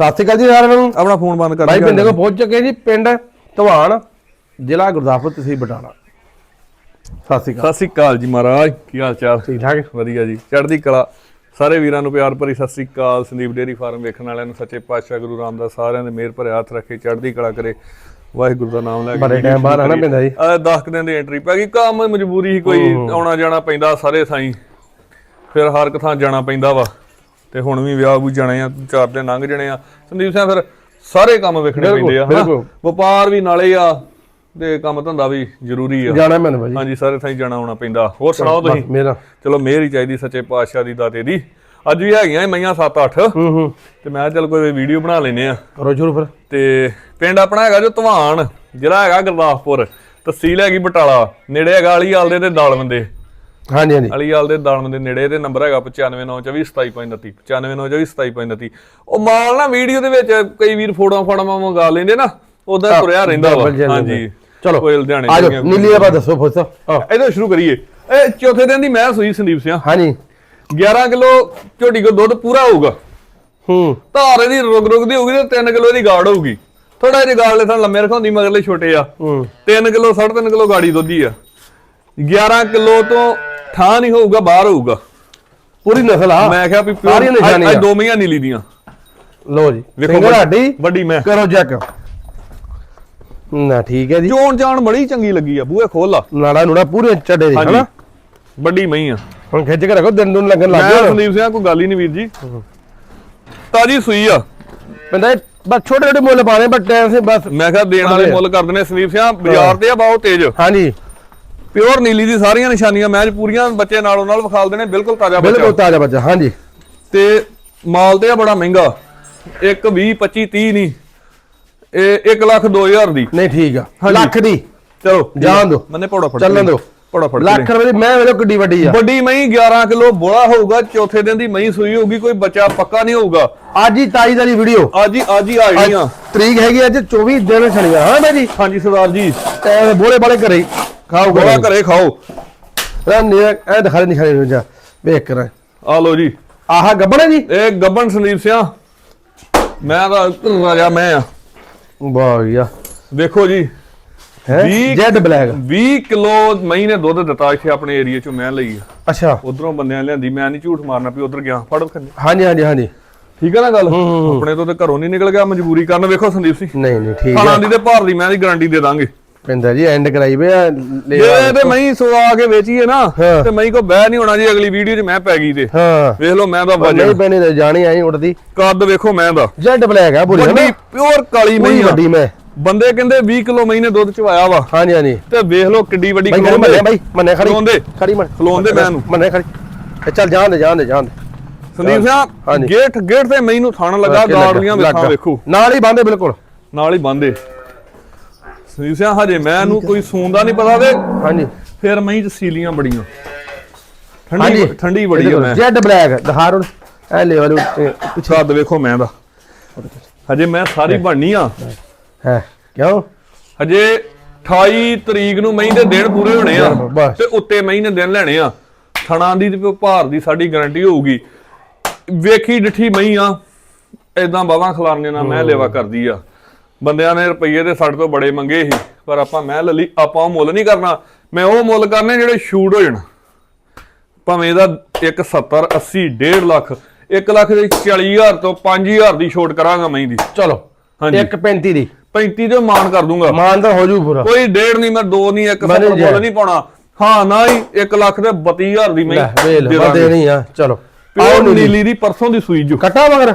ਸਤਿ ਸ਼੍ਰੀ ਅਕਾਲ ਜੀ ਸਾਰਿਆਂ ਨੂੰ। ਆਪਣਾ ਫੋਨ ਬੰਦ ਕਰ ਦਿਓ। ਪਿੰਡੇ ਕੋ ਪਹੁੰਚ ਚੁੱਕੇ ਜੀ ਪਿੰਡ ਧਵਾਨ ਜ਼ਿਲ੍ਹਾ ਗੁਰਦਾਸਪੁਰ ਤਹਿਸੀਲ ਬਟਾਲਾ। ਸਤਿ ਸ਼੍ਰੀ ਅਕਾਲ। ਸਤਿ ਸ੍ਰੀ ਅਕਾਲ ਜੀ ਮਹਾਰਾਜ ਕੀ ਹਾਲ ਚਾਲ? ਠੀਕ ਠਾਕ ਵਧੀਆ ਜੀ। ਚੜ੍ਹਦੀ ਕਲਾ। ਸਾਰੇ ਵੀਰਾਂ ਨੂੰ ਪਿਆਰ ਭਰੀ ਸਤਿ ਸ੍ਰੀ ਅਕਾਲ। ਸੰਦੀਪ ਡੇਰੀ ਫਾਰਮ ਵੇਖਣ ਵਾਲਿਆਂ ਨੂੰ ਸੱਚੇ ਪਾਤਸ਼ਾਹ ਗੁਰੂ ਰਾਮਦਾਸ ਸਾਰਿਆਂ ਦੇ ਮਿਹਰ ਭਰਿਆ ਹੱਥ ਰੱਖੇ ਚੜ੍ਹਦੀ ਕਲਾ ਕਰੇ। ਵਾਹਿਗੁਰੂ ਦਾ ਨਾਮ ਲੈ ਕੇ ਬੜੇ ਟਾਈਮ ਬਾਅਦ ਆਣਾ ਪੈਂਦਾ ਜੀ। ਆ 10 ਦਿਨ ਦੀ ਐਂਟਰੀ ਪੈ ਗਈ। ਕੰਮ ਮਜਬੂਰੀ ਸੀ ਕੋਈ ਆਉਣਾ ਜਾਣਾ ਪੈਂਦਾ ਸਾਰੇ ਸਾਈ ਫਿਰ ਹਰ ਇੱਕ ਥਾਂ ਜਾਣਾ ਪੈਂਦਾ ਵਾ। ਤੇ ਹੁਣ ਵੀ ਵਿਆਹ ਵੀ ਜਾਣੇ ਆ ਚਾਰ ਦਿਨ ਲੰਘ ਜਾਣੇ ਆ। ਸੰਦੀਪ ਸਿੰਘ ਫਿਰ ਸਾਰੇ ਕੰਮ ਵੇਖਣੇ ਪੈਂਦੇ ਆ। ਵਪਾਰ ਵੀ ਨਾਲੇ ਆ ਤੇ ਕੰਮ ਧੰਦਾ ਵੀ ਜ਼ਰੂਰੀ ਆ। ਜਾਣਾ ਮੈਨੂੰ ਭਾਜੀ। ਹਾਂਜੀ ਸਾਰੇ ਥਾਂ ਜਾਣਾ ਆਉਣਾ ਪੈਂਦਾ। ਹੋਰ ਸੁਣਾਓ ਤੁਸੀਂ? ਮੇਰਾ। ਚਲੋ ਮਿਹਰ ਹੀ ਚਾਹੀਦੀ ਸੱਚੇ ਪਾਤਸ਼ਾਹ ਦੀ ਦਾਤੇ ਦੀ। ਅੱਜ ਵੀ ਹੈਗੀਆਂ ਮਈਆਂ 7-8 ਹੂੰ ਹੂੰ। ਤੇ ਮੈਂ ਚੱਲ ਕੋਈ ਵੀਡੀਓ ਬਣਾ ਲੈਨੇ ਆ। ਕਰੋ ਸ਼ੁਰੂ ਫਿਰ। ਤੇ ਪਿੰਡ ਆਪਣਾ ਹੈਗਾ ਜੋ ਧਵਾਨ ਜ਼ਿਲ੍ਹਾ ਹੈਗਾ ਗੁਰਦਾਸਪੁਰ। ਤਹਿਸੀਲ ਹੈਗੀ ਬਟਾਲਾ ਨੇੜੇ ਹੈਗਾ ਅਲੀਵਾਲ ਦੇ ਤੇ ਦਾਲਮੰਦੇ ਹਾਂਜੀ ਹਾਂਜੀ। ਅਲੀਵਾਲ ਦੇ ਦਾਲਮੰਦੇ ਨੇੜੇ ਤੇ ਨੰਬਰ ਹੈਗਾ 9592427529 9592427529 ਉਹ ਮਾਲ ਨਾ ਵੀਡੀਓ ਦੇ ਵਿੱਚ ਕਈ ਵੀਰ ਫੋਟੋਆਂ ਫਾੜਾਂ ਮੰਗਾ ਲੈਂਦੇ ਨਾ ਉਦਾਂ ਤੁਰਿਆ ਰਹਿੰਦਾ ਵਾ। ਹਾਂਜੀ ਚਲੋ ਕੋਈ ਲੁਧਿਆਣੇ ਆ ਦੀਆਂ ਜਾਓ ਨੀਲੀ ਦਾ ਦੱਸੋ ਫੁੱਸ ਇਹਦੋਂ ਸ਼ੁਰੂ ਕਰੀਏ। ਇਹ ਚੌਥੇ ਦਿਨ ਦੀ ਮੈਂ ਸੂਈ ਸੰਦੀਪ ਸਿੰਘ ਹਾਂਜੀ। 11 ਕਿਲੋ ਝੋਟੀ ਕੋ ਦੁੱਧ ਪੂਰਾ ਹੋਊਗਾ। ਹੂੰ। ਧਾਰ ਇਹਦੀ ਰੁਗ ਰੁਗ ਦੀ ਹੋਊਗੀ ਤੇ 3 ਕਿਲੋ ਦੀ ਗਾੜ ਹੋਊਗੀ। ਥੋੜਾ ਜਿਹਾ ਗਾੜ ਲੈ ਥਾਂ ਲੰਮੇ ਰਖਾਉਂਦੀ ਮਗਰਲੇ ਛੋਟੇ ਆ। ਹੂੰ। 3 ਕਿਲੋ 3.5 ਕਿਲੋ ਗਾੜੀ ਦੁੱਧੀ ਆ। 11 ਕਿਲੋ ਤੋਂ ਠਾਂ ਨਹੀਂ ਹੋਊਗਾ ਬਾਹਰ ਹੋਊਗਾ। ਪੂਰੀ ਨਸਲ ਆ। ਮੈਂ ਕਿਹਾ ਵੀ ਸਾਰੀਆਂ ਨਿਸ਼ਾਨੀਆਂ। ਅੱਜ ਦੋ ਮਹੀਆਂ ਨੀਲੀ ਦੀਆਂ। ਲੋ ਜੀ ਵੇਖੋ ਫਿੰਗਰ ਵੱਡੀ- ਮੈਂ। ਕਰੋ ਚੈੱਕ ਨਾ ਠੀਕ ਹੈ ਜੀ। ਜੋਣ ਜਾਣ ਬੜੀ ਚੰਗੀ ਲੱਗੀ ਆ ਬੂਹੇ ਖੋਲ ਲਾ। ਨਾੜਾ ਨੂੜਾ ਪੂਰੇ ਚੱਡੇ ਦੀ ਹਨਾ? ਵੱਡੀ ਮਹੀਂ ਆ। ਹੁਣ ਖਿੱਚ ਕੇ ਰੱਖੋ ਦਿਨ ਦੁਨ ਲੱਗਣ ਲੱਗ ਗਿਆ ਸੰਦੀਪ ਸਿੰਘ ਕੋਈ ਗੱਲ ਹੀ ਨਹੀਂ ਵੀਰ ਜੀ। ਤਾਜੀ ਸੂਈ ਆ। ਬੰਦਾ ਬਸ ਛੋਟੇ ਛੋਟੇ ਮੁੱਲ ਪਾਣੇ ਬਟ ਟਾਈਮ ਸੇ ਬਸ ਮੈਂ ਕਿਹਾ ਦੇਣ ਵਾਲੇ ਮੁੱਲ ਕਰ ਦਿੰਦੇ ਸੰਦੀਪ ਸਿੰਘ ਬਾਜ਼ਾਰ ਤੇ ਆ ਬਹੁਤ ਤੇਜ਼। ਹਾਂਜੀ। ਪਿਓਰ ਨੀਲੀ ਦੀ ਸਾਰੀਆਂ ਨਿਸ਼ਾਨੀਆਂ ਮੈਚ ਪੂਰੀਆਂ ਬੱਚੇ ਨਾਲੋਂ ਨਾਲ ਵਿਖਾਲ ਦੇਣੇ ਬਿਲਕੁਲ ਤਾਜ਼ਾ ਬੱਚਾ। ਬਿਲਕੁਲ ਤਾਜ਼ਾ ਬੱਚਾ ਹਾਂਜੀ। ਤੇ ਮਾਲ ਤੇ ਆ ਬੜਾ ਮਹਿੰਗਾ 1 20 25 30 ਨਹੀਂ ਇਹ 1 ਲੱਖ 2000 ਦੀ। ਨਹੀਂ ਠੀਕ ਆ। ਲੱਖ ਦੀ। ਚਲੋ ਜਾਣ ਦਿਓ। ਮੰਨੇ ਪੌੜਾ ਫੜ ਚੱਲਣ ਦਿਓ। ਪੌੜਾ ਫੜ ਲੱਖ ਰੁਪਏ ਦੀ ਮੈਂ ਵੇਲੋ ਕਿੱਡੀ ਵੱਡੀ ਆ। ਵੱਡੀ ਮਹੀਂ 11 ਕਿਲੋ ਬੋਲਾ ਹੋਊਗਾ ਚੌਥੇ ਦਿਨ ਦੀ ਮਹੀਂ ਸੂਈ ਹੋਊਗੀ ਕੋਈ ਬੱਚਾ ਪੱਕਾ ਨਹੀਂ ਹੋਊਗਾ। ਅੱਜ ਹੀ ਤਾਈ ਦਾ ਵੀਡੀਓ ਅੱਜ ਹੀ ਅੱਜ ਹੀ ਆ ਜਾਣੀਆਂ। ਤਰੀਕ ਹੈਗੀ ਅੱਜ 24 ਦਿਨ ਸ਼ਨੀਵਾਰ ਹਾਂ ਬਾਈ ਜੀ? ਹਾਂਜੀ ਸਰਦਾਰ ਜੀ। ਬੋਲੇ ਬਾਲੇ ਘਰੇ। ਖਾਓ ਬੋਲਾ ਘਰੇ। ਖਾਓ। ਰਾਂ ਐ ਦਿਖਾ ਨਹੀਂ ਖਾਣੇ ਰੁਜਾ। ਵੇਖ ਕਰ ਆ ਲੋ ਜੀ। ਆਹ ਗੱਬਣ ਹੈ ਜੀ? ਇਹ ਗੱਬਨ ਸੰਦੀਪ ਸਿਆ। ਮੈਂ ਤਾਂ ਰਾਜਾ ਮੈਂ ਆ। ਵਾਹ ਯਾ ਵੇਖੋ ਜੀ ਹੈ? ਵੀਹ- ਜੈਡ ਬਲੈਕ। 20 ਕਿਲੋ ਮਹੀਂ ਨੇ ਦੁੱਧ ਦਿੱਤਾ ਇੱਥੇ ਆਪਣੇ ਏਰੀਆ ਚੋਂ ਮੈਂ ਲਈ ਆ। ਅੱਛਾ। ਉਧਰੋਂ ਬੰਦਿਆਂ ਲਿਆਂਦੀ ਮੈਂ ਨਹੀਂ ਝੂਠ ਮਾਰਨਾ ਵੀ ਉਧਰ ਗਿਆ। ਫੜ ਖੰਨੇ ਹਾਂਜੀ ਹਾਂਜੀ ਹਾਂਜੀ। ਠੀਕ ਹੈ ਨਾ ਗੱਲ? ਆਪਣੇ ਤੋਂ ਤੇ ਘਰੋਂ ਨਹੀਂ ਨਿਕਲ ਗਿਆ ਮਜਬੂਰੀ ਕਰਨ। ਵੇਖੋ ਸੰਦੀਪ ਸਿੰਘ ਨਹੀਂ ਨਹੀਂ ਠੀਕ ਖਾਣਾ ਆ ਦੀ ਤੇ ਭਾਰ ਦੀ ਮੈਂ ਦੀ ਗਾਰੰਟੀ ਦੇ ਦਾਂਗੇ। ਪਿੰਦਾ ਜੀ ਐਂਡ ਕਰਾਈ ਵੇ ਆ, ਲੈ ਜੇ ਆ। ਤੇ ਮੈਂ ਸਵਾ ਕੇ ਵੇਚੀਏ ਨਾ ਹਾਂ। ਤੇ ਮੈਂ ਕੋ ਬਹਿ ਨਹੀਂ ਹੋਣਾ ਜੀ ਅਗਲੀ ਵੀਡੀਓ 'ਚ ਮੈਂ ਪੈ ਗਈ ਤੇ। ਹਾਂ। ਵੇਖ ਲਓ ਮੈਂ ਦਾ ਨਹੀਂ ਵਜਨ ਪੈਣੀ ਤੇ ਜਾਣੀ ਆਈ ਉੜਦੀ ਕੱਦ ਵੇਖੋ ਮੈਂ ਦਾ ਜੈਡ ਬਲੈਕ ਆ ਪੂਰੀ ਵੱਡੀ ਪਿਓਰ ਕਾਲੀ ਪੂਰੀ ਆ। ਵੱਡੀ ਮੈਂ। ਬੰਦੇ ਕਹਿੰਦੇ 20 ਕਿਲੋ ਮਹੀਂ ਨੇ ਦੁੱਧ ਚਵਾਇਆ ਵਾ। ਹਾਂਜੀ ਹਾਂਜੀ। ਤੇ ਵੇਖ ਲਓ ਕਿੱਡੀ ਵੱਡੀ ਬਾਈ ਖਲੋਂਦੇ। ਮੰਨੇ ਬਾਈ ਮੰਨੇ ਖੜੀ ਖਲੋਂਦੇ। ਖੜੀ ਮੰਨ। ਖਲੋਂਦੇ ਮੈਂ ਨੂੰ। ਮੰਨੇ ਖੜੀ ਇਹ ਚੱਲ ਜਾਣ ਦੇ ਜਾਣ ਦੇ ਜਾਣ ਦੇ। ਸੰਦੀਪ ਸਿੰਘ ਹਾਂਜੀ। ਗੇਟ ਗੇਟ ਤੇ ਮਹੀਂ ਨੂੰ ਥਾਣ ਲੱਗਾ ਗਾੜੀਆਂ ਵੇਖਾਂ। ਵੇਖੋ। ਨਾਲ ਹੀ ਬੰਦੇ ਬਿਲਕੁਲ। ਨਾਲ ਹੀ ਬੰਦੇ ਸੰਦੀਪ ਸਿੰਘ ਹਜੇ ਮੈਂ ਨੂੰ ਕੋਈ ਸੂਨ ਦਾ ਨਹੀਂ ਪਤਾ ਤੇ ਹਾਂਜੀ। ਫਿਰ ਮਹੀਂ ਚ ਸੀਲੀਆਂ ਬੜੀਆਂ। ਠੰਡੀ ਠੰਡੀ ਬੜੀ ਆ ਮੈਂ। ਜੈਡ ਬਲੈਕ ਦਿਖਾ ਰੋ। ਐ ਲੈ ਵਾਲੂ ਪਿੱਛੇ। ਵੇਖੋ ਮੈਂ ਦਾ। ਹਜੇ ਮੈਂ ਸਾਰੀ ਬਣਨੀ ਆ। ਹੈ। ਕਿਉਂ? ਹਜੇ 28 ਤਰੀਕ ਨੂੰ ਮਹੀਂ ਦੇ ਦਿਨ ਪੂਰੇ ਹੋਣੇ ਆ। ਤੇ ਉੱਤੇ ਮਹੀਂ ਨੇ ਦਿਨ ਲੈਣੇ ਆ। ਥਣਾ ਦੀ ਤੇ ਭਾਰ ਦੀ ਸਾਡੀ ਗਾਰੰਟੀ ਹੋਊਗੀ। ਵੇਖੀ ਡਿਠੀ ਮਹੀਂ ਆ। ਐਦਾਂ ਬਾਵਾਂ ਖਲਾਰਨੇ ਨਾਲ ਮੈਂ ਲੇਵਾ ਕਰਦੀ ਆ। ਬੰਦਿਆਂ ਨੇ ਰੁਪਈਏ ਦੇ ਸਾਡੇ ਤੋਂ ਬੜੇ ਮੰਗੇ ਸੀ ਪਰ ਆਪਾਂ ਮੈਂ ਲੱਲੀ ਆਪਾਂ ਉਹ ਮੁੱਲ ਨਹੀਂ ਕਰਨਾ। ਮੈਂ ਉਹ ਮੁੱਲ ਕਰਨੇ ਜਿਹੜੇ ਸ਼ੂਟ ਹੋ ਜਾਣ। ਭਾਵੇਂ ਇਹਦਾ 1 70 80 1.5 ਲੱਖ 1 ਲੱਖ ਦੇ 40000 ਤੋਂ 5000 ਦੀ ਛੋਟ ਕਰਾਂਗਾ ਮਹੀਂ ਦੀ ਚਲੋ ਹਾਂਜੀ। 135 ਦੀ। 35 ਦੇ ਮਾਨ ਕਰ ਦੂੰਗਾ। ਮਾਨ ਤਾਂ ਹੋ ਜੂ ਪੂਰਾ। ਕੋਈ ਡੇਢ ਨਹੀਂ ਮੈਂ ਦੋ ਨਹੀਂ ਇੱਕ ਮੈਂ ਸੱਤ ਨਹੀਂ ਮੁੱਲ ਨਹੀਂ ਪਾਉਣਾ। ਹਾਂ ਨਾ ਹੀ 1 ਲੱਖ ਦੇ 32000 ਦੀ ਮੈਂ ਨਹੀਂ ਆ ਚਲੋ। ਪਿਓਰ ਨੀਲੀ ਦੀ ਪਰਸੋਂ ਦੀ ਸੂਈ ਜੋ। ਕਟਾ ਮਗਰ।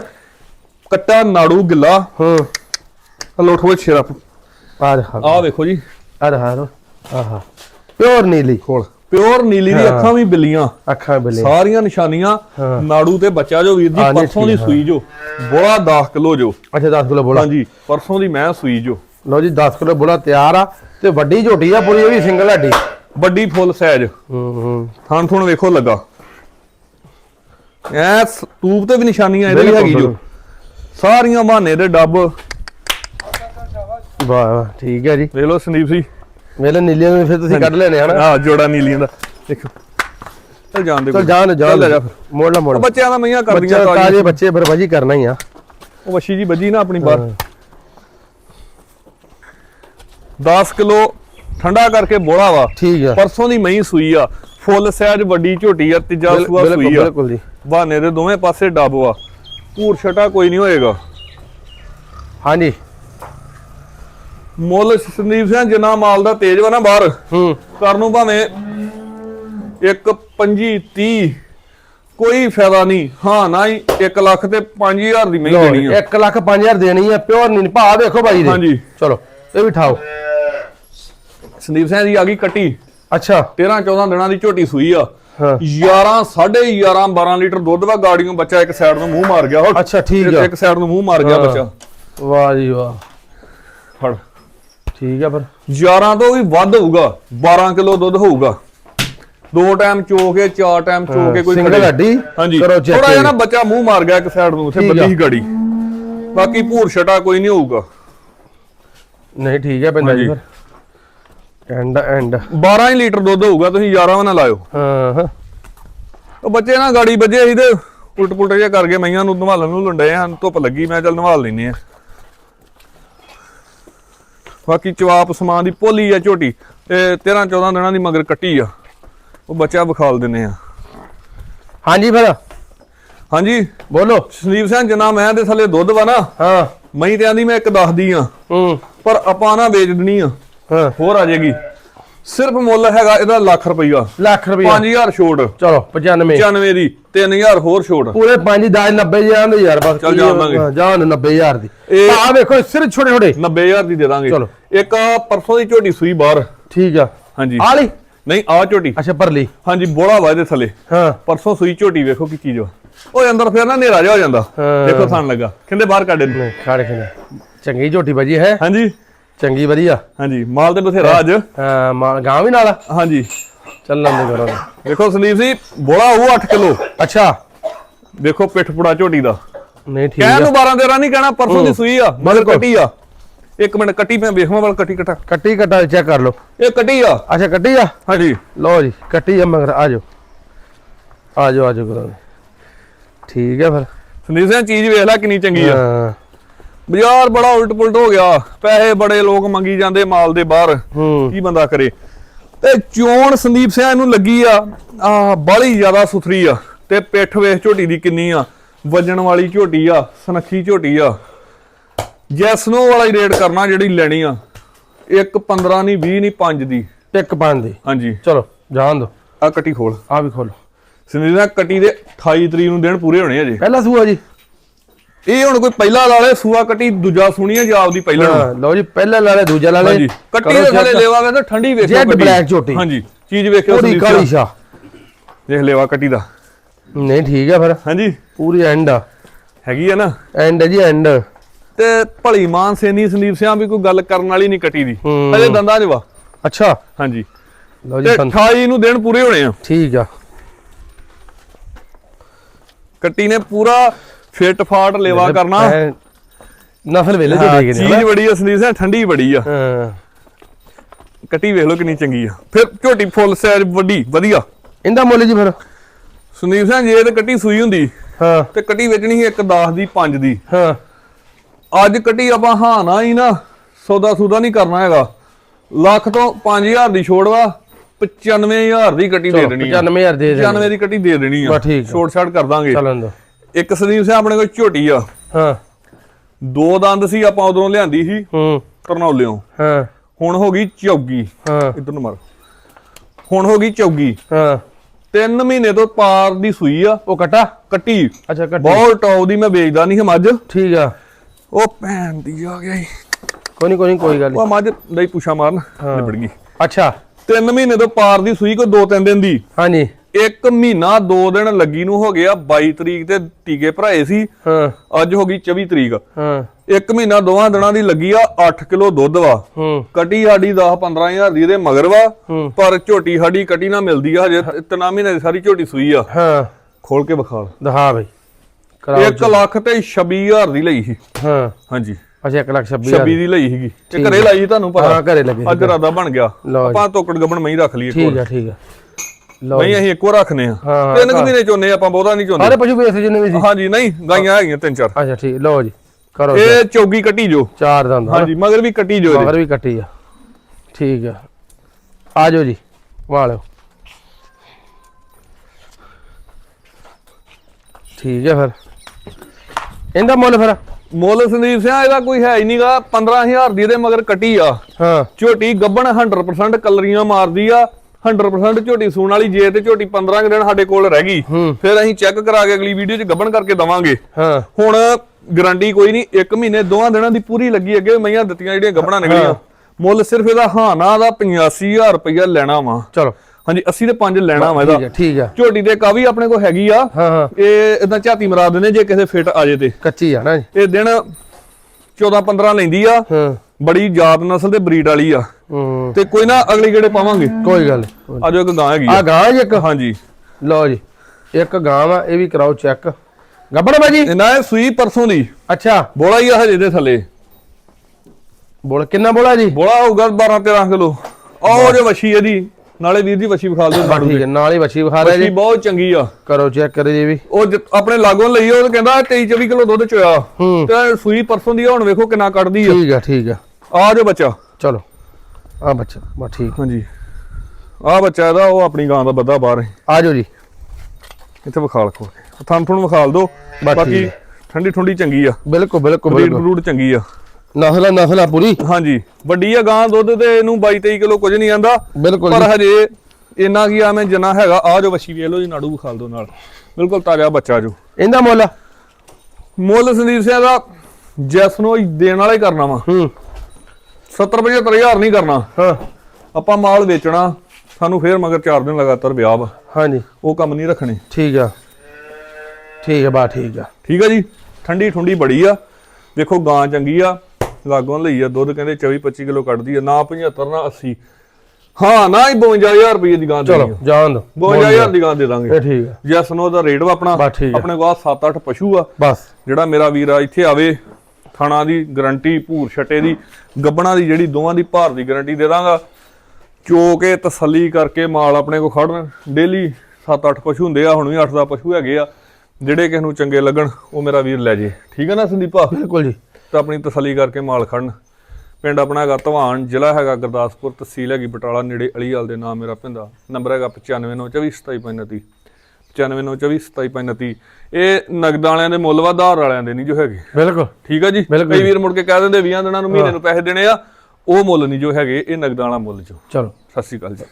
ਕੱਟਾ ਨਾੜੂ ਗਿੱਲਾ। ਹੂੰ। ਲੋਟ ਹੋਏ ਛੇਰਾ ਆ ਦਿਖਾ ਆਹ ਵੇਖੋ ਜੀ। ਆ ਦਿਖਾ ਰੋ ਆਹਾ। ਪਿਓਰ ਨੀਲੀ। ਕੋਲ ਪਿਓਰ ਨੀਲੀ ਦੀ ਅੱਖਾਂ ਵੀ ਬਿੱਲੀਆਂ। ਅੱਖਾਂ ਬਿਲੇ ਸਾਰੀਆਂ ਨਿਸ਼ਾਨੀਆਂ। ਨਾੜੂ ਤੇ ਬੱਚਾ ਜੋ ਵੀਰ ਜੀ ਪਰਸੋਂ ਦੀ ਸੂਈ ਜੋ। ਬੋਲਾ 10 ਕਿਲੋ ਜੋ। ਅੱਛਾ 10 ਕਿਲੋ ਬੋਲਾ ਹਾਂਜੀ ਪਰਸੋਂ ਦੀ ਮੈਂ ਸੂਈ ਜੋ। ਲਓ ਜੀ 10 ਕਿਲੋ ਬੋਲਾ ਤਿਆਰ ਆ ਤੇ ਵੱਡੀ ਝੋਟੀ ਆ ਪੂਰੀ ਇਹ ਵੀ ਸਿੰਗਲ ਹੱਡੀ। ਵੱਡੀ ਫੁੱਲ ਸਾਈਜ਼ ਹੂੰ ਹੂੰ। ਥਣ ਥੁਣ ਵੇਖੋ ਲੱਗਾ। ਐ ਤੂਬ ਤੇ ਵੀ ਨਿਸ਼ਾਨੀਆਂ ਇਹਦੇ ਹੈਗੀ ਜੋ। ਸਾਰੀਆਂ ਬਹਾਨੇ ਦੇ ਡੱਬ। ਵਾਹ ਵਾਹ ਠੀਕ ਹੈ ਜੀ। ਵੇਖ ਲਓ ਸੰਦੀਪ ਜੀ। ਵੇਲੇ ਨੀਲੀਆਂ ਨੂੰ ਫਿਰ ਤੁਸੀਂ ਕੱਢ ਲੈਣੇ ਹਨਾ? ਆ ਜੋੜਾ ਨੀਲੀਆਂ ਦਾ। ਦੇਖੋ। ਚਲ ਜਾਣ ਦੇ ਚਲ ਜਾਣ ਜਾਣ ਲੈ ਜਾ ਫਿਰ। ਮੋੜ ਲਾ ਮੋੜ ਬੱਚਿਆਂ ਦਾ ਮਈਆਂ ਬੱਚੇ ਕਰਦੀਆਂ ਤਾਜੇ ਬੱਚੇ ਫਿਰ ਭਾਜੀ ਕਰਨਾ ਹੀ ਆ। ਉਹ ਵੱਛੀ ਜੀ ਵੱਜੀ ਨਾ ਆਪਣੀ ਬਾਹਰ। 10 ਕਿਲੋ ਠੰਡਾ ਕਰਕੇ ਬੋਲਾ ਵਾ। ਠੀਕ ਆ। ਪਰਸੋਂ ਦੀ ਮਹੀਂ ਸੂਈ ਆ। ਫੁੱਲ ਸਾਈਜ਼ ਵੱਡੀ ਝੋਟੀ ਆ ਤੀਜਾ ਸੂਆ ਸੂਈ ਆ। ਬਿਲਕੁਲ ਜੀ। ਬਹਾਨੇ ਦੇ ਦੋਵੇਂ ਪਾਸੇ ਡੱਬ ਆ ਭੂਰ ਛਟਾ ਕੋਈ ਨਹੀਂ ਹੋਏਗਾ। ਹਾਂਜੀ। ਮੁੱਲ ਸੰਦੀਪ ਸਿੰਘ ਜਿੰਨਾ ਮਾਲ ਦਾ ਤੇਜ ਵਾ ਨਾ ਬਾਹਰ ਹੂੰ। ਕਰਨ ਨੂੰ ਭਾਵੇਂ ਇੱਕ 25 30 ਕੋਈ ਫਾਇਦਾ ਨਹੀਂ। ਹਾਂ ਨਾ ਹੀ 1 ਲੱਖ ਤੇ 5000 ਦੀ ਮਹੀਂ ਦੇਣੀ ਆ। 1 ਲੱਖ 5000 ਦੇਣੀ ਆ ਪਿਓਰ ਨਹੀਂ ਭਾ ਦੇਖੋ ਬਾਈ ਦੇ। ਹਾਂਜੀ। ਚਲੋ ਇਹ ਵੀ ਠਾਓ। ਸੰਦੀਪ ਸਿੰਘ ਦੀ ਆ ਗਈ ਕੱਟੀ। ਅੱਛਾ। 13 14 ਦਿਨਾਂ ਦੀ ਝੋਟੀ ਸੂਈ ਆ। ਹਾਂ। 11 11.5 12 ਲੀਟਰ ਦੁੱਧ ਵਾ ਗਾੜੀਆਂ ਬੱਚਾ ਇੱਕ ਸਾਈਡ ਨੂੰ ਮੂੰਹ ਮਾਰ ਗਿਆ ਅੱਛਾ ਠੀਕ ਆ। ਇੱਕ ਸਾਈਡ ਨੂੰ ਮੂੰਹ ਮਾਰ ਗਿਆ। ਬੱਚਾ। ਵਾਹ ਜੀ ਵਾਹ। ਫੜ। ਠੀਕ ਆ ਫਿਰ। 11 ਤੋਂ ਵੀ ਵੱਧ ਹੋਊਗਾ 12 ਕਿਲੋ ਦੁੱਧ ਹੋਊਗਾ। ਦੋ ਟਾਈਮ ਚੋ ਕੇ ਚਾਰ ਟਾਈਮ ਚੋ ਕੇ ਕੋਈ ਸਿੰਗਲ। ਹੱਡੀ? ਹਾਂਜੀ। ਕਰੋ ਥੋੜਾ ਜਿਹਾ ਨਾ ਬੱਚਾ ਮੂੰਹ ਮਾਰ ਗਿਆ ਇੱਕ ਸਾਈਡ ਨੂੰ ਉੱਥੇ। ਹੀ ਗਾੜੀ। ਬਾਕੀ ਭੂਰ ਛਟਾ ਕੋਈ ਨਹੀਂ ਹੋਊਗਾ। ਨਹੀਂ ਠੀਕ ਆ ਪਿੰਦਾ ਜੀ। ਫਿਰ। ਐਂਡ ਐਂਡ 12 ਹੀ ਲੀਟਰ ਦੁੱਧ ਹੋਊਗਾ ਤੁਸੀਂ 11 ਨਾ ਲਾਇਓ। ਹਾਂ ਹਾਂ। ਉਹ ਬੱਚੇ ਨਾ ਗਾੜੀ ਵੱਜੇ ਸੀ ਤੇ ਉਲਟ ਪੁਲਟ ਜਿਹਾ ਕਰਕੇ ਮਈਆਂ ਨੂੰ ਨਵਾਲਣ ਨੂੰ ਲੰਡੇ ਆ ਧੁੱਪ ਲੱਗੀ ਮੈਂ ਚੱਲ ਨਵਾਲ ਲੈਨੇ ਆ। ਬਾਕੀ ਚਵਾਪ ਸਮਾਨ ਦੀ ਪੋਲੀ ਆ ਝੋਟੀ ਤੇ 13 14 ਦਿਨਾਂ ਦੀ ਮਗਰ ਕੱਟੀ ਆ। ਉਹ ਬੱਚਾ ਵਿਖਾਲ ਦਿੰਨੇ ਆ। ਹਾਂਜੀ ਫਿਰ। ਹਾਂਜੀ। ਬੋਲੋ। ਸੰਦੀਪ ਸਿੰਘ ਜਨਾ ਮੈਂ ਦੇ ਥੱਲੇ ਦੁੱਧ ਵਾ ਨਾ ਹਾਂ। ਮਈ ਤੇ ਆਂਦੀ ਮੈਂ ਇੱਕ ਦੱਸਦੀ ਆ। ਹੂੰ। ਪਰ ਆਪਾਂ ਨਾ ਵੇਚ ਦੇਣੀ ਆ। ਹਾਂ। ਹੋਰ ਆ ਜਾਏਗੀ। ਸਿਰਫ ਮੁੱਲ ਹੈਗਾ ਇਹਦਾ ਲੱਖ ਰੁਪਈਆ। ਲੱਖ ਰੁਪਇਆ 5000 ਛੋਟ। ਚਲੋ 95 95 ਦੀ 3000 ਹੋਰ ਛੋਟ। ਪੂਰੇ 5 10 90 ਜਾਨ ਦੇ ਯਾਰ ਬਸ ਚੱਲ ਜਾਵਾਂਗੇ। ਜਾਨ 90000 ਦੀ। ਆ ਵੇਖੋ ਸਿਰ ਛੋਟੇ ਛੋਟੇ। 90000 ਦੀ ਦੇ ਦਾਂਗੇ। ਚਲੋ। ਇੱਕ ਪਰਸੋਂ ਦੀ ਝੋਟੀ ਸੂਈ ਬਾਹਰ। ਠੀਕ ਆ। ਹਾਂਜੀ। ਆ ਲਈ ਨਹੀਂ ਆ ਝੋਟੀ। ਅੱਛਾ ਪਰਲੀ। ਹਾਂਜੀ ਬੋਲਾ ਵਾ ਇਹਦੇ ਥੱਲੇ। ਹਾਂ। ਪਰਸੋਂ ਸੂਈ ਝੋਟੀ ਵੇਖੋ ਕੀ ਚੀਜ਼ ਵਾ ਉਹ ਅੰਦਰ ਫਿਰ ਨਾ ਹਨੇਰਾ ਜਿਹਾ ਹੋ ਜਾਂਦਾ। ਦੇਖੋ ਥਣ ਲੱਗਾ। ਕਹਿੰਦੇ ਬਾਹਰ ਕੱਢ ਨਹੀਂ ਖਾੜੇ ਖਨੇ ਚੰਗੀ ਝੋਟੀ ਵੱਜੀ ਹੈ। ਹਾਂਜੀ। ਚੰਗੀ ਵਧੀਆ। ਹਾਂਜੀ ਮਾਲ ਤੇ ਬਥੇਰਾ ਅੱਜ। ਹਾਂ ਮਾਲ ਗਾਂ ਵੀ ਨਾਲ? ਹਾਂਜੀ। ਚੱਲਣ ਦੇ ਕਰੋ ਵੇਖੋ ਸੰਦੀਪ ਜੀ ਬੋਲਾ ਉਹ 8 ਕਿਲੋ। ਅੱਛਾ। ਵੇਖੋ ਪਿੱਠ ਪੁੜਾ ਝੋਟੀ ਦਾ। ਨਹੀਂ ਠੀਕ ਕਹਿਣ ਆ। ਨੂੰ 12 13 ਨਹੀਂ ਕਹਿਣਾ ਪਰਸੋਂ ਦੀ ਸੂਈ ਆ ਮਗਰ। ਕੱਟੀ ਆ। ਇੱਕ ਮਿੰਟ ਕੱਟੀ ਮੈਂ ਵੇਖਵਾਂ ਵਾਲ ਕੱਟੀ ਕਟਾ। ਕੱਟੀ ਕਟਾ ਚੈੱਕ ਕਰ ਲਓ। ਇਹ ਕੱਟੀ ਆ। ਅੱਛਾ ਕੱਟੀ ਆ? ਹਾਂਜੀ। ਲਓ ਜੀ ਕੱਟੀ ਆ ਮਗਰ ਆ ਜਾਓ। ਆ ਜਾਓ ਆ ਜਾਓ ਕਰੋ। ਠੀਕ ਆ ਫਿਰ। ਸੰਦੀਪ ਸਿੰਘ ਚੀਜ਼ ਵੇਖ ਲੈ ਕਿੰਨੀ ਚੰਗੀ ਆ। ਹਾਂ। ਬਾਜ਼ਾਰ ਬੜਾ ਉਲਟ ਪੁਲਟ ਹੋ ਗਿਆ। ਪੈਸੇ ਬੜੇ ਲੋਕ ਮੰਗੀ ਜਾਂਦੇ ਮਾਲ ਦੇ ਬਾਹਰ। ਕੀ ਬੰਦਾ ਕਰੇ? ਤੇ ਚੋਣ ਸੰਦੀਪ ਸਿੰਘ ਨੂੰ ਲੱਗੀ ਆ ਆ ਬਾਲੀ ਜ਼ਿਆਦਾ ਸੁਥਰੀ ਆ ਤੇ ਪਿੱਠ ਵੇਖ ਝੋਟੀ ਦੀ ਕਿੰਨੀ ਆ। ਵਜਣ ਵਾਲੀ ਝੋਟੀ ਆ ਸਨੱਖੀ ਝੋਟੀ ਆ। ਜੈਸਨੋ ਵਾਲਾ ਹੀ ਰੇਟ ਕਰਨਾ ਜਿਹੜੀ ਲੈਣੀ ਆ। ਇੱਕ 15 ਨਹੀਂ 20 ਨਹੀਂ 5 ਦੀ। ਟਿਕ ਪਾਣ ਦੀ। ਹਾਂਜੀ। ਚਲੋ ਜਾਣ ਦੋ। ਆ ਕੱਟੀ ਖੋਲ। ਆ ਵੀ ਖੋਲੋ ਸੰਦੀਪ ਸਿੰਘ ਕੱਟੀ ਦੇ 28 ਤਰੀਕ ਨੂੰ ਦਿਨ ਪੂਰੇ ਹੋਣੇ ਅਜੇ। ਪਹਿਲਾ ਸੂਆ ਜੀ। ਇਹ ਹੁਣ ਕੋਈ ਪਹਿਲਾ ਲਾਲੇ ਸੂਆ ਕੱਟੀ ਦੂਜਾ ਸੁਣੀ ਜਾਬ ਦੀ ਪਹਿਲਾਂ ਹਾਂ ਲਓ ਜੀ ਪਹਿਲਾ ਲਾ ਲੈ ਦੂਜਾ ਲਾ ਲੈ। ਹਾਂਜੀ। ਕੱਟੀ ਦੇ ਥੱਲੇ ਲੇਵਾ ਵੇ ਤਾਂ ਠੰਡੀ ਵੇਖੋ Jet black ਝੋਟੀ। ਹਾਂਜੀ ਚੀਜ਼ ਵੇਖਿਓ ਪੂਰੀ ਸੰਦੀਪ ਕਾਲੀ। ਸ਼ਾ ਦੇਖ ਲੇਵਾ ਕੱਟੀ ਦਾ। ਨਹੀਂ ਠੀਕ ਆ ਫਿਰ। ਹਾਂਜੀ। ਪੂਰੀ ਐਂਡ ਆ। ਹੈਗੀ ਆ ਨਾ? ਐਂਡ ਹੈ ਜੀ ਐਂਡ ਤੇ ਭਲੀ ਮਾਨ ਸੇਨੀ ਸੰਦੀਪ ਸਿੰਘ ਵੀ ਕੋਈ ਗੱਲ ਕਰਨ ਵਾਲੀ ਨਹੀਂ ਕੱਟੀ ਦੀ। ਹੂੰ। ਹਜੇ ਦੰਦਾਂ 'ਚ ਵਾ। ਅੱਛਾ। ਹਾਂਜੀ। ਲਓ ਤੇ ਜੀ ਸੰਤ 28 ਨੂੰ ਦਿਨ ਪੂਰੇ ਹੋਣੇ ਆ। ਠੀਕ ਆ। ਕੱਟੀ ਨੇ ਪੂਰਾ ਫਿੱਟ ਫਾਟ ਲੇਵਾ ਕਰਨਾ। ਨਸਲ ਵੇਲੇ ਤੇ ਚੀਜ਼ ਬੜੀ ਆ ਸੰਦੀਪ ਸਿੰਘ ਠੰਡੀ ਬੜੀ ਆ। ਹਾਂ। ਕੱਟੀ ਵੇਖ ਲਓ ਕਿੰਨੀ ਚੰਗੀ ਆ। ਫਿਰ ਝੋਟੀ ਫੁੱਲ ਸਾਈਜ਼ ਵੱਡੀ ਵਧੀਆ। ਇਹਦਾ ਮੁੱਲ ਜੀ ਫਿਰ? ਸੰਦੀਪ ਸਿੰਘ ਜੇ ਤੇ ਕੱਟੀ ਸੂਈ ਹੁੰਦੀ ਹਾਂ। ਤੇ ਕੱਟੀ ਵੇਚਣੀ ਸੀ ਇੱਕ 10 ਦੀ 5 ਦੀ। ਹਾਂ। ਅੱਜ ਕੱਟੀ ਆਪਾਂ ਹਾਂ ਨਾ ਹੀ ਨਾ ਸੌਦਾ ਸੂਦਾ ਨਹੀਂ ਕਰਨਾ ਹੈਗਾ। ਲੱਖ ਤੋਂ 5000 ਦੀ ਛੋੜ ਵਾ 95000 ਦੀ ਕੱਟੀ ਦੇ ਚਲੋ ਦੇਣੀ ਆ। 95000 ਦੇ ਦੇ 95 ਦੀ ਕੱਟੀ ਦੇ ਦੇਣੀ ਆ। ਬਸ ਠੀਕ। ਛੋੜ ਛਾੜ ਕਰ ਦਾਂਗੇ। ਚੱਲਣ ਦੋ ਇੱਕ ਸੰਦੀਪ ਸਿੰਘ ਆਪਣੇ ਕੋਲ ਝੋਟੀ ਆ। ਹਾਂ। ਦੋ ਦੰਦ ਸੀ ਆਪਾਂ ਉਧਰੋਂ ਲਿਆਂਦੀ ਸੀ ਹੂੰ। ਕਰਨੌਲਿਓਂ। ਹਾਂ। ਹੁਣ ਹੋ ਗਈ ਚੌਗੀ। ਹਾਂ। ਇਧਰ ਨੂੰ ਮਾਰ। ਹੁਣ ਹੋ ਗਈ ਚੌਗੀ। ਹਾਂ। ਤਿੰਨ ਮਹੀਨੇ ਤੋਂ ਪਾਰ ਦੀ ਸੂਈ ਆ। ਉਹ ਕਟਾ? ਕੱਟੀ। ਅੱਛਾ ਕੱਟੀ। ਬਹੁਤ ਟੌਪ ਦੀ ਮੈਂ ਵੇਚਦਾ ਨਹੀਂ ਮੱਝ। ਠੀਕ ਆ। ਉਹ ਭੈਣ ਦੀ ਆ ਗਿਆ। ਕੋਈ ਨਹੀਂ ਕੋਈ ਨਹੀਂ ਕੋਈ ਗੱਲ ਨਹੀਂ ਉਹ ਮੱਝ ਲਈ ਪੁੱਛਾ ਮਾਰਨ। ਨਿਬੜ ਗਈ। ਅੱਛਾ। ਤਿੰਨ ਮਹੀਨੇ ਤੋਂ ਪਾਰ ਦੀ ਸੂਈ ਕੋ ਦੋ ਤਿੰਨ ਦਿਨ ਦੀ। ਹਾਂਜੀ। ਇੱਕ ਮਹੀਨਾ ਦੋ ਦਿਨ ਲੱਗੀ ਨੂੰ ਹੋ ਗਿਆ 22 ਤਰੀਕ ਤੇ ਟੀਕੇ ਭਰਾਏ ਸੀ। ਹਾਂ। ਅੱਜ ਹੋ ਗਈ 24 ਤਰੀਕ। ਹਾਂ। ਇੱਕ ਮਹੀਨਾ ਦੋਵਾਂ ਦਿਨਾਂ ਦੀ ਲੱਗੀ ਆ 8 ਕਿਲੋ ਦੁੱਧ ਵਾ। ਕਟੀ ਸਾਡੀ 10 15000 ਦੀ ਇਹਦੇ ਮਗਰ ਵਾ। ਪਰ ਝੋਟੀ ਸਾਡੀ ਕਟੀ ਨਾ ਮਿਲਦੀ ਆ ਹਜੇ ਤਿੰਨ ਮਹੀਨੇ ਦੀ ਸਾਰੀ ਝੋਟੀ ਸੂਈ ਆ। ਹਾਂ। ਖੋਲ ਕੇ ਵਿਖਾਲ ਦਹਾ ਬਈ। ਕਰਾਓ 1 ਲੱਖ ਤੇ 26000 ਦੀ ਲਈ ਸੀ। ਹਾਂ। ਹਾਂਜੀ। ਅੱਛਾ 1 ਲੱਖ 26 26 ਦੀ ਲਈ ਸੀਗੀ। ਤੇ ਘਰੇ ਲਾਈ ਤੁਹਾਨੂੰ ਹਾਂ ਪਤਾ ਘਰੇ ਲੱਗੇ ਅੱਜ ਰਾਦਾ ਬਣ ਗਿਆ। ਆਪਾਂ ਤੋਕੜ ਗੱਬਣ ਮਹੀਂ ਰੱਖ ਲਈ ਇੱਕ ਠੀਕ ਆ ਠੀਕ ਆ। ਲਓ ਮਹੀਂ ਅਸੀਂ ਇੱਕੋ ਰੱਖਨੇ ਆ। ਹਾਂ, ਤਿੰਨ ਕੁ। ਮਹੀਨੇ ਚੋਨੇ ਆਪਾਂ ਬਹੁਤਾ ਨਹੀਂ ਚੋਂਦੇ ਸਾਰੇ ਪਸ਼ੂ ਵੇਚ ਜਿੰਨੇ ਵੀ ਸੀ। ਹਾਂਜੀ ਨਹੀਂ ਗਾਈਆਂ ਹੈਗੀਆਂ ਤਿੰਨ ਚਾਰ ਅੱਛਾ ਠੀਕ ਲਓ ਜੀ ਕਰੋ ਇਹ ਚੌਗੀ ਕੱਟੀ ਜੋ। ਚਾਰ ਦੰਦ? ਹਾਂਜੀ ਮਗਰ ਵੀ ਕੱਟੀ ਜੋ ਇਹਦੇ। ਮਗਰ ਵੀ ਕੱਟੀ ਆ। ਠੀਕ ਆ। ਆ ਜਾਓ ਜੀ ਵਾਲਿਓ। ਠੀਕ ਹੈ ਫਿਰ। ਇਹਦਾ ਮੁੱਲ ਫਿਰ? ਮੁੱਲ ਸੰਦੀਪ ਸਿੰਘ ਇਹਦਾ ਕੋਈ ਹੈ ਹੀ ਨਹੀਂਗਾ 15000 ਦੀ ਇਹਦੇ ਮਗਰ ਕੱਟੀ ਆ। ਹਾਂ। ਝੋਟੀ ਗੱਬਣ 100% ਕਲਰੀਆਂ ਮਾਰਦੀ ਆ। 100% ਝੋਟੀ ਸੂਣ ਵਾਲੀ ਜੇ ਤੇ ਝੋਟੀ 15 ਕੁ ਦਿਨ ਸਾਡੇ ਕੋਲ ਰਹਿ ਗਈ ਹੂੰ। ਫਿਰ ਅਸੀਂ ਚੈੱਕ ਕਰਾ ਕੇ ਅਗਲੀ ਵੀਡੀਓ 'ਚ ਗੱਬਣ ਕਰਕੇ ਦਵਾਂਗੇ। ਹਾਂ। ਹੁਣ ਗਾਰੰਟੀ ਕੋਈ ਨਹੀਂ 1 ਮਹੀਨੇ ਦੋਹਾਂ ਦਿਨਾਂ ਦੀ ਪੂਰੀ ਲੱਗੀ ਅੱਗੇ ਮਈਆਂ ਦਿੱਤੀਆਂ ਜਿਹੜੀਆਂ ਗੱਬਣਾ ਨਿਕਲੀਆਂ। ਮੁੱਲ ਸਿਰਫ ਇਹਦਾ ਹਾਨਾ ਦਾ 85000 ਰੁਪਇਆ ਲੈਣਾ ਵਾ। ਚਲੋ। ਹਾਂਜੀ 80 ਦੇ 5 ਲੈਣਾ ਵਾ ਠੀਕ ਇਹਦਾ ਹੈ ਠੀਕ ਆ। ਝੋਟੀ ਤੇ ਕਾਵੀ ਆਪਣੇ ਕੋਲ ਹੈਗੀ ਆ। ਹਾਂ ਹਾਂ। ਇਹ ਇਦਾਂ ਝਾਤੀ ਮਰਾ ਦਿੰਦੇ ਜੇ ਕਿਸੇ ਫਿੱਟ ਆ ਜੇ ਤੇ। ਕੱਚੀ ਆ ਨਾ ਜੀ। ਇਹ ਦਿਨ 14 15 ਲੈਂਦੀ ਆ। ਹਾਂ। ਬੜੀ ਜਾਤ ਨਸਲ ਤੇ ਬਰੀਡ ਵਾਲੀ ਆ। ਤੇ ਕੋਈ ਨਾ ਅਗਲੀ ਗੇੜੇ ਪਾਵਾਂਗੇ। ਕੋਈ ਗੱਲ ਨੀ। ਆਜੋ ਇੱਕ ਗਾਂ ਹੈਗੀ ਆ। ਗਾਂ ਜੀ ਇੱਕ? ਹਾਂਜੀ। ਲਓ ਜੀ ਇੱਕ ਗਾਂ ਵਾ ਇਹ ਵੀ ਕਰਾਓ ਚੈੱਕ। ਗੱਬੜ ਬਾਜੀ? ਇਹਨਾਂ ਇਹ ਸੂਈ ਪਰਸੋਂ ਦੀ। ਅੱਛਾ। ਬੋਲਾ ਹੀ ਆ ਹਜੇ ਦੇ ਥੱਲੇ। ਬੋਲ ਕਿੰਨਾ ਬੋਲਾ ਜੀ? ਬੋਲਾ ਹੋਊਗਾ 12 13 ਕਿਲੋ। ਆਹ ਜੋ ਵਛੀ ਇਹਦੀ। ਨਾਲੇ ਵੀਰ ਦੀ ਵਛੀ ਵਿਖਾ ਦਿਓ ਠੀਕ ਹੈ ਨਾਲ ਬੱਚੀ ਵਿਖਾ ਰਿਹਾ ਵਛੀ ਜੀ। ਬਹੁਤ ਚੰਗੀ ਆ। ਕਰੋ ਚੈੱਕ ਕਰੇ ਜੀ ਵੀ। ਉਹ ਜ- ਆਪਣੇ ਲਾਗੋਂ ਲਈ ਉਹ ਕਹਿੰਦਾ 23 24 ਕਿਲੋ ਦੁੱਧ ਚੋਇਆ। ਤੇ ਸੂਈ ਪਰਸੋਂ ਦੀ ਹੁਣ ਵੇਖੋ ਕਿੰਨਾ ਕੱਢਦੀ ਆ। ਠੀਕ ਆ ਠੀਕ ਆ। ਆ ਜੋ ਬੱਚਾ। ਚਲੋ। ਆ ਬੱਚਾ ਬਸ ਠੀਕ। ਹਾਂਜੀ। ਆ ਬੱਚਾ ਇਹਦਾ ਉਹ ਆਪਣੀ ਗਾਂ ਦਾ ਬੱਦਾ ਬਾਹਰ ਆ ਜਾਓ ਜੀ। ਇੱਥੇ ਵਿਖਾਲ ਖੋ ਥਾਂ ਥੁਣ ਵਿਖਾਲ ਦੋ ਬਸ ਬਾਕੀ ਠੰਡੀ ਠੁੰਡੀ ਚੰਗੀ ਆ। ਬਿਲਕੁਲ ਬਿਲਕੁਲ ਬਰੀਡ ਬਿਲਕੁਲ। ਬਰੂਡ ਚੰਗੀ ਆ। ਨਸਲਾ ਨਸਲਾ ਪੂਰੀ। ਹਾਂਜੀ। ਵੱਡੀ ਆ ਗਾਂ ਦੁੱਧ ਤੇ ਇਹਨੂੰ 22 23 ਕਿਲੋ ਕੁਝ ਨਹੀਂ ਆਂਦਾ। ਬਿਲਕੁਲ ਪਰ ਹਜੇ ਇੰਨਾ ਕੀ ਆ ਮੈਂ ਜਿੰਨਾ ਹੈਗਾ ਆ ਜੋ ਵੱਛੀ ਵੇਖ ਲਓ ਜੀ ਨਾੜੂ ਵਿਖਾਲ ਦੋ ਨਾਲ। ਬਿਲਕੁਲ ਤਾਜ਼ਾ ਬੱਚਾ ਜੋ। ਇਹਦਾ ਮੁੱਲ? ਮੁੱਲ ਸੰਦੀਪ ਸਿੰਘ ਦਾ ਜੈਸ ਨੂੰ ਦੇਣ ਵਾਲਾ ਕਰਨਾ ਵਾ। ਹੂੰ। 70 75000 ਨਹੀਂ ਕਰਨਾ। ਹਾਂ। ਆਪਾਂ ਮਾਲ ਵੇਚਣਾ ਸਾਨੂੰ ਫੇਰ ਮਗਰ 4 ਦਿਨ ਲਗਾਤਾਰ ਵਿਆਹ ਵਾ। ਹਾਂਜੀ। ਉਹ ਕੰਮ ਨਹੀਂ ਰੱਖਣੇ। ਠੀਕ ਆ। ਠੀਕ ਆ ਬਾ ਠੀਕ ਆ। ਠੀਕ ਆ ਜੀ? ਠੰਡੀ ਠੁੰਡੀ ਬੜੀ ਆ। ਵੇਖੋ ਗਾਂ ਚੰਗੀ ਆ। ਲਾਗੋਂ ਲਈ ਆ ਦੁੱਧ ਕਹਿੰਦੇ 24 25 ਕਿਲੋ ਕੱਢਦੀ ਆ ਨਾ 75 ਨਾ 80 ਹਾਂ ਨਾ ਹੀ 52000 ਰੁਪਏ ਦੀ ਗਾਂ ਦੇਣੀ ਚਲੋ ਜਾਣ ਦੋ 52000 ਦੀ ਗਾਂ ਦੇ ਦਾਂਗੇ। ਠੀਕ ਆ। ਜੈਸ ਨੋ ਦਾ ਰੇਟ ਵਾ ਆਪਣਾ। ਆਪਣੇ ਕੋਲ 7-8 ਪਸ਼ੂ ਆ। ਬਸ। ਜਿਹੜਾ ਮੇਰਾ ਵੀਰ ਆ ਇੱਥੇ ਆਵੇ ਥਾਣਾ ਦੀ ਗਾਰੰਟੀ ਭੂਰ ਛੱਟੇ ਦੀ ਗੱਬਣਾ ਦੀ ਜਿਹੜੀ ਦੋਵਾਂ ਦੀ ਭਾਰ ਦੀ ਗਾਰੰਟੀ ਦੇ ਦਾਂਗਾ। ਚੋ ਕੇ ਤਸੱਲੀ ਕਰਕੇ ਮਾਲ ਆਪਣੇ ਕੋ ਖੜਨ। ਡੇਲੀ 7-8 ਪਸ਼ੂ ਹੁੰਦੇ ਆ ਹੁਣ ਵੀ 8-10 ਪਸ਼ੂ ਹੈਗੇ ਆ। ਜਿਹੜੇ ਕਿਸ ਨੂੰ ਚੰਗੇ ਲੱਗਣ ਉਹ ਮੇਰਾ ਵੀਰ ਲੈ ਜੇ। ਠੀਕ ਹੈ ਨਾ ਸੰਦੀਪਾ ਬਿਲਕੁਲ ਜੀ। ਤਾਂ ਆਪਣੀ ਤਸੱਲੀ ਕਰਕੇ ਮਾਲ ਖੜਨ ਪਿੰਡ ਆਪਣਾ ਹੈਗਾ ਧਵਾਨ ਜ਼ਿਲ੍ਹਾ ਹੈਗਾ ਗੁਰਦਾਸਪੁਰ ਤਹਿਸੀਲ ਹੈਗੀ ਬਟਾਲਾ ਨੇੜੇ ਅਲੀਵਾਲ ਦੇ ਨਾਮ ਮੇਰਾ ਪਿੰਦਾ ਨੰਬਰ ਹੈਗਾ 9592477529 9592477529 ਇਹ ਨਗਦ ਵਾਲਿਆਂ ਦੇ ਮੁੱਲ ਵਾ ਧਾਰ ਵਾਲਿਆਂ ਦੇ ਨਹੀਂ ਜੋ ਹੈਗੇ। ਬਿਲਕੁਲ। ਠੀਕ ਆ ਜੀ? ਕਈ ਵੀਰ ਮੁੜ ਕੇ ਕਹਿ ਦਿੰਦੇ 20 ਦਿਨਾਂ ਨੂੰ ਮਹੀਨੇ ਨੂੰ ਪੈਸੇ ਦੇਣੇ ਆ ਉਹ ਮੁੱਲ ਨਹੀਂ ਜੋ ਹੈਗੇ ਇਹ ਨਗਦਾਂ ਵਾਲਾ ਮੁੱਲ ਜੋ। ਚਲੋ। ਸਤਿ ਸ਼੍ਰੀ ਅਕਾਲ ਜੀ।